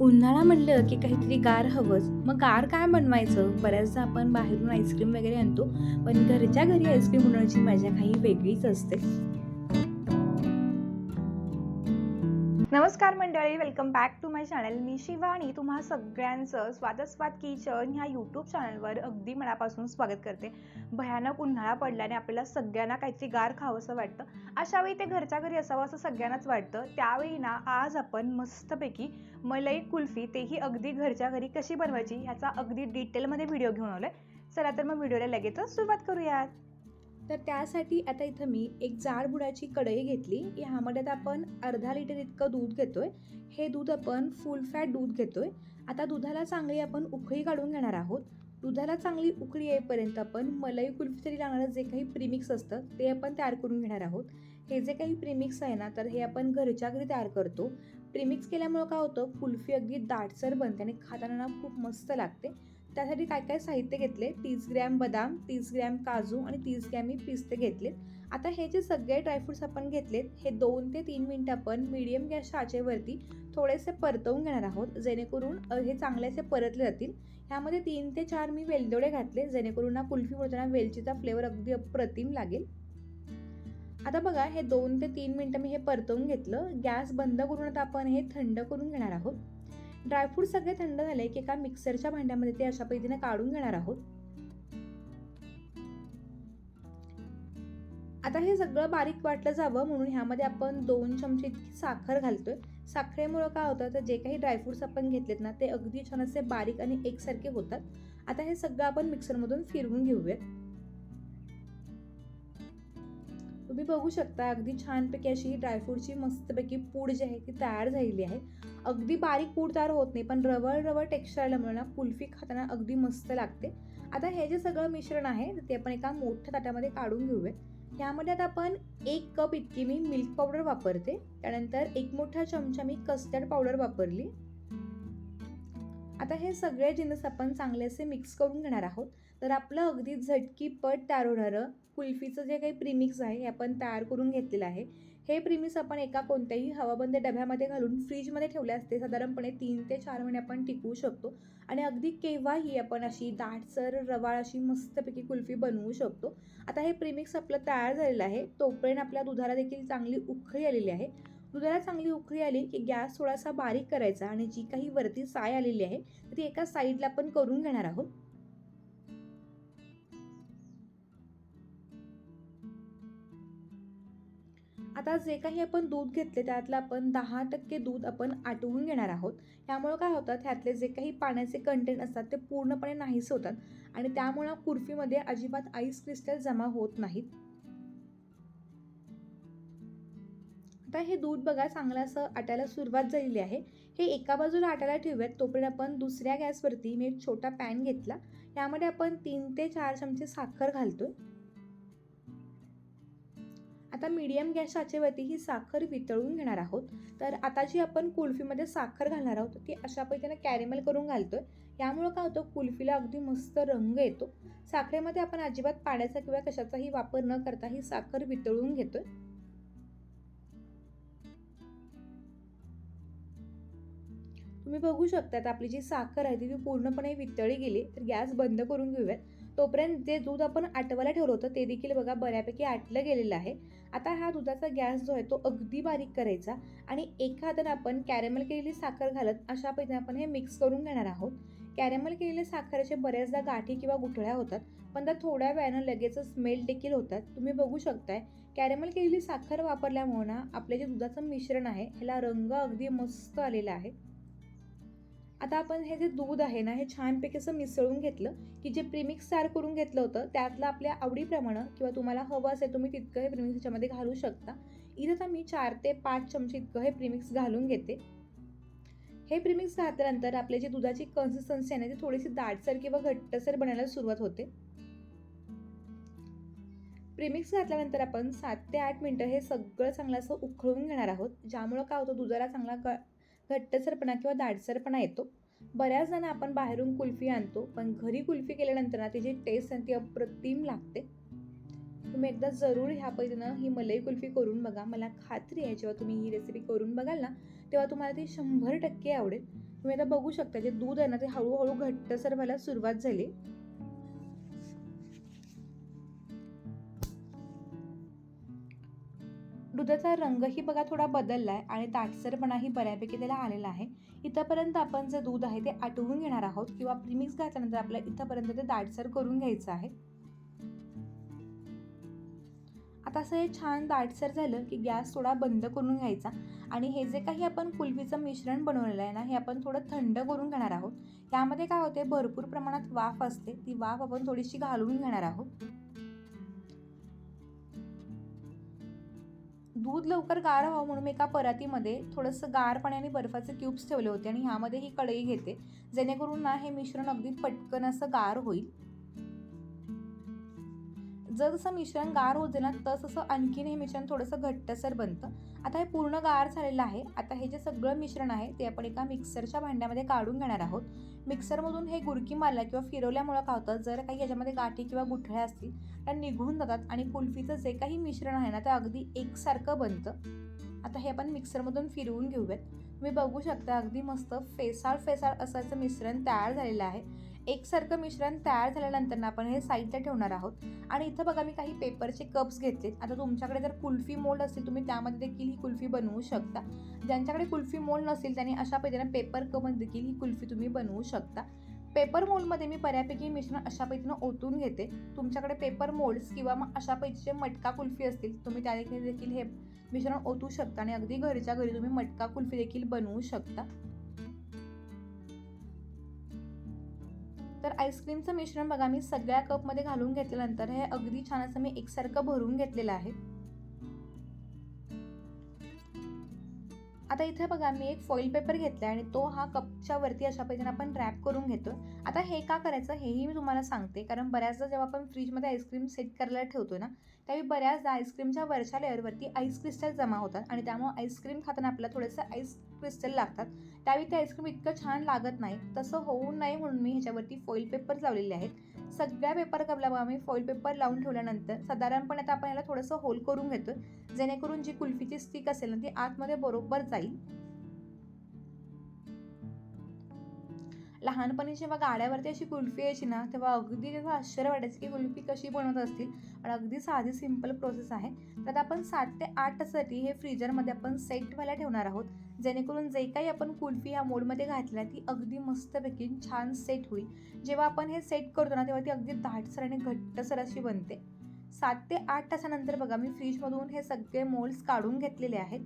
उन्हाळा म्हणलं की काहीतरी गार हवंच. मग गार काय बनवायचं? बऱ्याचदा आपण बाहेरून आईस्क्रीम वगैरे आणतो पण घरच्या घरी आईस्क्रीम बनवण्याची मजा काही वेगळीच असते. नमस्कार मंडळी welcome back to my channel मी शिवानी तुम्हा सगळ्यांचं स्वादस्वाद किचन ह्या यूट्यूब चॅनलवर अगदी मनापासून स्वागत करते. भयानक उन्हाळा पडल्याने आपल्याला सगळ्यांना काहीतरी गार खावंसं वाटतं. अशा वेळी ते घरच्या घरी असावं असं सगळ्यांनाच वाटतं. त्यावेळी ना आज आपण मस्तपैकी मलाई कुल्फी तेही अगदी घरच्या घरी कशी बनवायची ह्याचा अगदी डिटेलमध्ये व्हिडिओ घेऊन आलोय. चला तर मग व्हिडिओला लगेचच सुरुवात करूयात. तर त्यासाठी आता इथं मी एक जाड बुडाची कढई घेतली. ह्यामध्ये आता आपण अर्धा लिटर इतकं दूध घेतोय. हे दूध आपण फुल फॅट दूध घेतोय. आता दुधाला चांगली आपण उकळी काढून घेणार आहोत. दुधाला चांगली उकळी येईपर्यंत आपण मलाई कुल्फीसाठी लागणारं जे काही प्रीमिक्स असतं ते आपण तयार करून घेणार आहोत. हे जे काही प्रीमिक्स आहे ना तर हे आपण घरच्या घरी तयार करतो. प्रीमिक्स केल्यामुळं काय होतं कुल्फी अगदी दाटसर बनते आणि खाताना खूप मस्त लागते. त्यासाठी काय काय साहित्य घेतले? तीस ग्रॅम बदाम तीस ग्रॅम काजू आणि तीस ग्रॅम मी पिस्ते घेतलेत. आता हे जे सगळे ड्रायफ्रुट्स आपण घेतलेत हे दोन ते तीन मिनटं आपण मीडियम गॅसच्या आचेवरती थोडेसे परतवून घेणार आहोत जेणेकरून हे चांगलेसे परतले जातील. ह्यामध्ये तीन ते चार मी वेलदोडे घातले जेणेकरून ना कुल्फी बनवताना वेलचीचा फ्लेवर अगदी अप्रतिम लागेल. आता बघा हे दोन ते तीन मिनटं मी हे परतवून घेतलं. गॅस बंद करून आता आपण हे थंड करून घेणार आहोत. ड्रायफ्रूट सगळे थंड झाले की एका मिक्सरच्या भांड्यामध्ये ते अशा पद्धतीने काढून घेणार आहोत. आता हे सगळं बारीक वाटलं जावं म्हणून ह्यामध्ये आपण दोन चमचे इतकी साखर घालतोय. साखरेमुळं काय होतं तर जे काही ड्रायफ्रूट्स आपण घेतलेत ना ते अगदी छान असे बारीक आणि एकसारखे होतात. आता हे सगळं आपण मिक्सरमधून फिरवून घेऊयात. तुम्ही बघू शकता अगदी छानपैकी अशी ड्रायफ्रूटची मस्तपैकी पूड जी आहे ती तयार झालेली आहे. अगदी बारीक पूड तयार होत नाही पण रवळ रवळ टेक्स्चर आल्यामुळे कुल्फी खाताना अगदी मस्त लागते. आता हे जे सगळं मिश्रण आहे ते आपण एका मोठ्या ताटामध्ये काढून घेऊयात. ह्यामध्ये आता आपण एक कप इतकी मी मिल्क पावडर वापरते. त्यानंतर एक मोठा चमचा मी कस्टर्ड पावडर वापरली. आता हे सगळे जिन्स आपण चांगले असे मिक्स करून घेणार आहोत. तर आपलं अगदी झटकीपट तयार होणारं कुल्फीचं जे काही प्रिमिक्स आहे हे आपण तयार करून घेतलेलं आहे. हे प्रिमिक्स आपण एका कोणत्याही हवाबंद डब्यामध्ये घालून फ्रीजमध्ये ठेवले असते. साधारणपणे तीन ते चार महिने आपण टिकवू शकतो. आणि अगदी केव्हाही आपण अशी दाटसर रवाळ अशी मस्तपैकी कुल्फी बनवू शकतो. आता हे प्रिमिक्स आपलं तयार झालेलं आहे. तोपर्यंत आपल्या दुधाला देखील चांगली उखळी आलेली आहे. दुधाला चांगली उखळी आली की गॅस थोडासा बारीक करायचा आणि जी काही वरती साय आलेली आहे ती एका साईडला आपण करून घेणार आहोत. आता जे काही आपण दूध घेतले त्यातलं आपण दहा टक्के दूध आपण आटवून घेणार आहोत. त्यामुळं काय होतं ह्यातले जे काही पाण्याचे कंटेंट असतात ते पूर्णपणे नाहीसे होतात आणि त्यामुळं कुर्फीमध्ये अजिबात आईस क्रिस्टल जमा होत नाहीत. आता हे दूध बघा चांगलं असं आटायला सुरुवात झालेली आहे. हे एका बाजूला आटायला ठेवूयात तोपर्यंत आपण दुसऱ्या गॅसवरती मी एक छोटा पॅन घेतला. यामध्ये आपण तीन ते चार चमचे साखर घालतो आता मीडियम गॅसच्या आचेवरती ही साखर वितळून घेणार आहोत. तर आता जी आपण कुल्फीमध्ये साखर घालणार आहोत ती अशा पद्धतीने कॅरेमल करून घालतोय. यामुळं काय होतं कुल्फीला अगदी मस्त रंग येतो. साखरेमध्ये आपण अजिबात पाण्याचा किंवा कशाचाही वापर न करता ही साखर वितळून घेतोय. तुम्ही बघू शकता आपली जी साखर आहे ती पूर्णपणे वितळी गेली तर गॅस बंद करून घेऊयात. तोपर्यंत जे दूध आपण आटवायला ठेवलं होतं ते देखील बघा बऱ्यापैकी आटलं गेलेलं आहे. आता हा दुधाचा गॅस जो आहे तो अगदी बारीक करायचा आणि एका हाताने आपण कॅरेमल केलेली साखर घालत अशा पद्धतीने आपण हे मिक्स करून घेणार आहोत. कॅरेमल केलेल्या साखरेचे बऱ्याचदा गाठी किंवा गुठळ्या होतात पण त्या थोड्या वेळानं लगेच स्मेल देखील होतात. तुम्ही बघू शकताय कॅरेमल केलेली साखर वापरल्यामुळे ना जे दुधाचं मिश्रण आहे ह्याला रंग अगदी मस्त आलेला आहे. आता आपण हे जे दूध आहे ना हे छानपैकी असं मिसळून घेतलं की जे प्रीमिक्स तयार करून घेतलं होतं त्यातलं आपल्या आवडीप्रमाणे किंवा तुम्हाला हवं असेल तुम्ही तितकं हे प्रिमिक्स ह्याच्यामध्ये घालू शकता. इथं आता मी चार ते पाच चमचे इतकं हे प्रिमिक्स घालून घेते. हे प्रिमिक्स घातल्यानंतर आपल्या जी दुधाची कन्सिस्टन्सी आहे ना ती थोडीशी दाटसर किंवा घट्टसर बनायला सुरुवात होते. प्रिमिक्स घातल्यानंतर आपण सात ते आठ मिनटं हे सगळं चांगलं असं उखळून घेणार आहोत ज्यामुळं काय होतं दुधाला चांगला ग घट्टसरपणा किंवा दाटसरपणा येतो. बऱ्याच जण आपण बाहेरून कुल्फी आणतो पण घरी कुल्फी केल्यानंतर ना तिची टेस्ट आणि ती अप्रतिम लागते. तुम्ही एकदा जरूर ह्या पद्धतीनं ही मलई कुल्फी करून बघा. मला खात्री आहे जेव्हा तुम्ही ही रेसिपी करून बघाल ना तेव्हा तुम्हाला ती शंभर टक्के आवडेल. तुम्ही आता बघू शकता जे दूध आहे ना ते हळूहळू घट्टसर व्हायला सुरुवात झाली. दुधाचा रंगही बघा थोडा बदलला आहे आणि ताटसरपणाही बऱ्यापैकी त्याला आलेला आहे. इथंपर्यंत आपण जे दूध आहे ते आटवून घेणार आहोत किंवा प्रीमिक्स घातल्यानंतर आपल्याला इथंपर्यंत ते दाटसर करून घ्यायचं आहे. आता असं हे छान दाटसर झालं की गॅस थोडा बंद करून घ्यायचा आणि हे जे काही आपण कुल्फीचं मिश्रण बनवलेलं आहे ना हे आपण थोडं थंड करून घेणार आहोत. त्यामध्ये काय होते भरपूर प्रमाणात वाफ असते. ती वाफ आपण थोडीशी घालून घेणार आहोत. दूध लवकर गार व्हावं म्हणून मी एका परातीमध्ये थोडंसं गार बर्फाचे क्यूब्स ठेवले होते आणि ह्यामध्ये ही कढई घेते जेणेकरून ना हे मिश्रण अगदी पटकन असं गार होईल. जसं मिश्रण गार होत ना तस तसं आणखीन हे मिश्रण थोडंसं घट्टसर बनतं. आता हे पूर्ण गार झालेलं आहे. आता हे जे सगळं मिश्रण आहे ते आपण एका मिक्सरच्या भांड्यामध्ये काढून घेणार आहोत. मिक्सरमधून हे गुडकी मारल्या किंवा फिरवल्यामुळं काय होतं जर काही याच्यामध्ये गाठी किंवा गुठळ्या असतील त्या निघून जातात आणि कुल्फीचं जे काही मिश्रण आहे ना ते अगदी एकसारखं बनतं. आता हे आपण मिक्सरमधून फिरवून घेऊयात. तुम्ही बघू शकता अगदी मस्त फेसाळ फेसाळ असं मिश्रण तयार झालेलं आहे. एकसारखं मिश्रण तयार झाल्यानंतर आपण हे साईडला ठेवणार आहोत. आणि इथं बघा मी काही पेपरचे कप्स घेतलेत. आता तुमच्याकडे जर कुल्फी मोल्ड असेल तुम्ही त्यामध्ये देखील ही कुल्फी बनवू शकता. ज्यांच्याकडे कुल्फी मोल्ड नसेल त्यांनी अशा पद्धतीने पेपर कपमध्ये देखील ही कुल्फी तुम्ही बनवू शकता. पेपर मोल्डमध्ये मी बऱ्यापैकी मिश्रण अशा पद्धतीनं ओतून घेते. तुमच्याकडे पेपर मोल्ड्स किंवा मग अशा पैकीचे मटका कुल्फी असतील तुम्ही त्या देखील हे मिश्रण ओतू शकता आणि अगदी घरच्या घरी तुम्ही मटका कुल्फी देखील बनवू शकता. तर आईस्क्रीमचं मिश्रण बघा मी सगळ्या कपमध्ये घालून घेतल्यानंतर हे अगदी छान असं मी एकसारखं भरून घेतलेलं आहे. आता इथे बघा मी एक फॉईल पेपर घेतला आणि तो हा कपच्या वरती अशा पद्धतीने आपण रॅप करून घेतो आता हे का करायचं हेही मी तुम्हाला सांगते. कारण बऱ्याचदा जेव्हा आपण फ्रीजमध्ये आईस्क्रीम सेट करायला ठेवतो ना त्यावेळी बऱ्याचदा आईस्क्रीमच्या वरच्या लेअरवरती आईस क्रिस्टल जमा होतात आणि त्यामुळे आईस्क्रीम खाताना आपल्याला थोडंसं आईस क्रिस्टल लागतात. त्यावेळी ते आईस्क्रीम इतकं छान लागत नाही तसं होऊ नये म्हणून मी ह्याच्यावरती फॉईल पेपर लावलेले आहेत. सगळ्या पेपर कपला मी फॉईल पेपर लावून ठेवल्यानंतर साधारणपणे आता आपण याला थोडंसं होल करून घेतो जेणेकरून जी कुल्फीची स्टिक असेल ना ती आतमध्ये बरोबर जाईल. लहानपणी जेव्हा गाड्यावरती अशी कुल्फी यायची ना तेव्हा अगदी तेव्हा आश्चर्य वाटायचं की कुल्फी कशी बनवत असतील. पण अगदी साधी सिंपल प्रोसेस आहे. तर आता आपण सात ते आठ हे फ्रीजरमध्ये आपण सेट व्हायला ठेवणार आहोत. जेणेकरून जे काही आपण कुल्फी ह्या मोडमध्ये घातल्या ती अगदी मस्तपैकी छान सेट होईल. जेव्हा आपण हे सेट करतो ना तेव्हा ती अगदी दाटसर आणि घट्टसर अशी बनते. सात ते आठ तासानंतर बघा मी फ्रीजमधून हे सगळे मोल्ड्स काढून घेतलेले आहेत.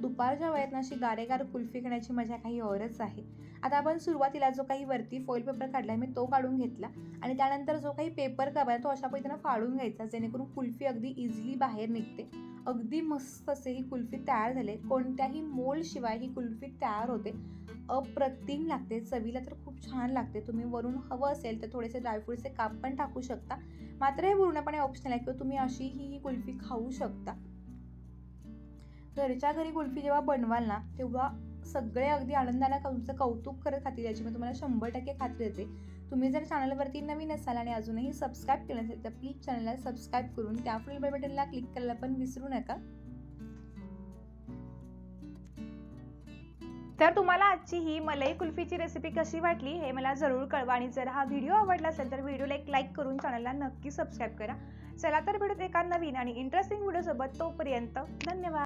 दुपारच्या वेळेत अशी गारेगार कुल्फी खाण्याची मजा काही औरच आहे. आता आपण सुरुवातीला जो काही वरती फॉईल पेपर काढला मी तो काढून घेतला. आणि त्यानंतर जो काही पेपर कप आहे तो अशा पद्धतीनं फाडून घ्यायचा जेणेकरून कुल्फी अगदी इझिली बाहेर निघते. अगदी मस्त असे ही कुल्फी तयार झाले. कोणत्याही मोलशिवाय ही कुल्फी तयार होते. अप्रतिम लागते. चवीला तर खूप छान लागते. तुम्ही वरून हवं असेल तर थोडेसे ड्रायफ्रूटचे काप पण टाकू शकता. मात्र हे पूर्णपणे ऑप्शनल आहे किंवा तुम्ही अशी ही ही कुल्फी खाऊ शकता. घरच्या घरी कुल्फी जेव्हा बनवाल ना तेव्हा सगळे अगदी आनंदाला तुमचं कौतुक करत खातील याची. मी तुम्हाला शंभर टक्के खात्री देते. तुम्ही जर चॅनलवरती नवीन असाल आणि अजूनही सबस्क्राईब केलं नसेल तर प्लीज चॅनलला सबस्क्राईब करून त्या फुल बेल बटनला क्लिक करायला पण विसरू नका. तर तुम्हाला आजची ही मलाई कुल्फीची रेसिपी कशी वाटली हे मला जरूर कळवा. आणि जर हा व्हिडिओ आवडला असेल तर व्हिडिओला एक लाईक करून चॅनलला नक्की सबस्क्राईब करा. चला तर भेटूत एका नवीन आणि इंटरेस्टिंग व्हिडिओसोबत तोपर्यंत धन्यवाद.